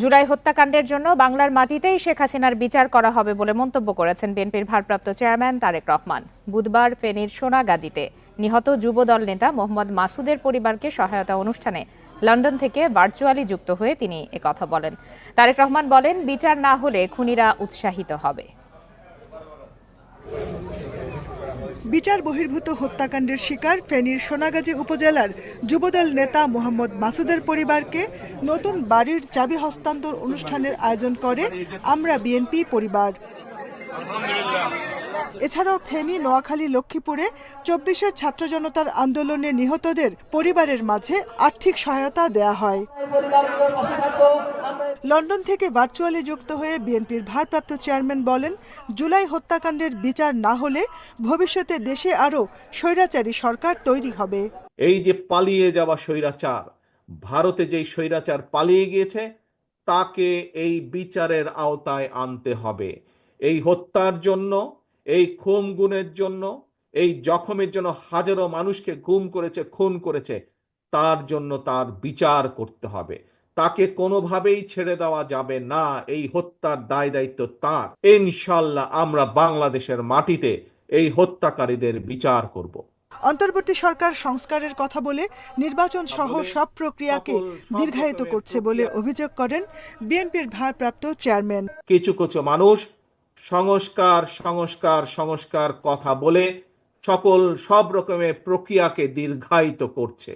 জুলাই হত্যাকাণ্ডের জন্য বাংলার মাটিতেই শেখ হাসিনার বিচার করা হবে বলে মন্তব্য করেছেন বিএনপির ভারপ্রাপ্ত চেয়ারম্যান তারেক রহমান। বুধবার ফেনীর সোনাগাজীতে নিহত যুবদল নেতা মোহাম্মদ মাসুদের পরিবারকে সহায়তা অনুষ্ঠানে লন্ডন থেকে ভার্চুয়ালি যুক্ত হয়ে তিনি একথা বলেন। তারেক রহমান বলেন, বিচার না হলে খুনিরা উৎসাহিত হবে। বিচার বহির্ভূত হত্যাকাণ্ডের শিকার ফেনীর সোনাগাজী উপজেলার যুবদল নেতা মোহাম্মদ মাসুদের পরিবারকে নতুন বাড়ির চাবি হস্তান্তর অনুষ্ঠানের আয়োজন করে আমরা বিএনপি পরিবার। এছাড়াও ফেনী, নোয়াখালী, লক্ষ্মীপুরে চব্বিশের ছাত্র জনতার আন্দোলনে নিহতদের পরিবারের মাঝে আর্থিক সহায়তা দেয়া হয়। লন্ডন থেকে ভার্চুয়ালি যুক্ত হয়ে বিএনপির ভারপ্রাপ্ত চেয়ারম্যান বলেন, জুলাই হত্যাকাণ্ডের বিচার না হলে ভবিষ্যতে দেশে আরও স্বৈরাচারী সরকার তৈরি হবে। এই যে পালিয়ে যাওয়া স্বৈরাচার, ভারতে যেই স্বৈরাচার পালিয়ে গিয়েছে, তাকে এই বিচারের আওতায় আনতে হবে। এই হত্যার জন্য এই খুন গুণের জন্য এই জখমের জন্য হাজারো মানুষকে গুম করেছে খুন করেছে। তার জন্য তার বিচার করতে হবে। তাকে কোনোভাবেই ছেড়ে দেওয়া যাবে না। এই হত্যার দায় দায়িত্ব তার। ইনশাল্লাহ আমরা বাংলাদেশের মাটিতে এই হত্যাকারীদের বিচার করব। অন্তর্বর্তী সরকার সংস্কারের কথা বলে নির্বাচন সহ সব প্রক্রিয়াকে দীর্ঘায়িত করছে বলে অভিযোগ করেন বিএনপির ভারপ্রাপ্ত চেয়ারম্যান। কিছু কিছু মানুষ সংস্কার সংস্কার সংস্কার কথা বলে সকল সব রকমের প্রক্রিয়াকে দীর্ঘায়িত করছে।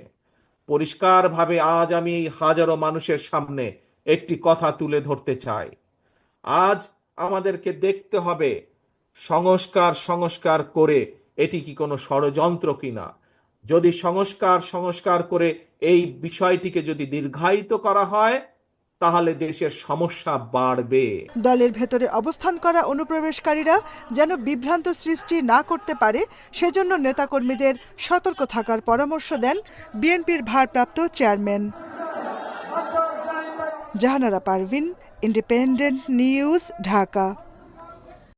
পরিষ্কারভাবে আজ আমি হাজারো মানুষের সামনে একটি কথা তুলে ধরতে চাই। আজ আমাদেরকে দেখতে হবে সংস্কার সংস্কার করে এটি কি কোনো ষড়যন্ত্র কিনা। যদি সংস্কার সংস্কার করে এই বিষয়টিকে যদি দীর্ঘায়িত করা হয় তাহলে দেশের সমস্যা বাড়বে। দলের ভেতরে অবস্থান করা অনুপ্রবেশকারীরা যেন বিভ্রান্ত সৃষ্টি না করতে পারে, সেজন্য নেতাকর্মীদের সতর্ক থাকার পরামর্শ দেন বিএনপির ভারপ্রাপ্ত chairman. Jahanara Parvin, independent news, Dhaka.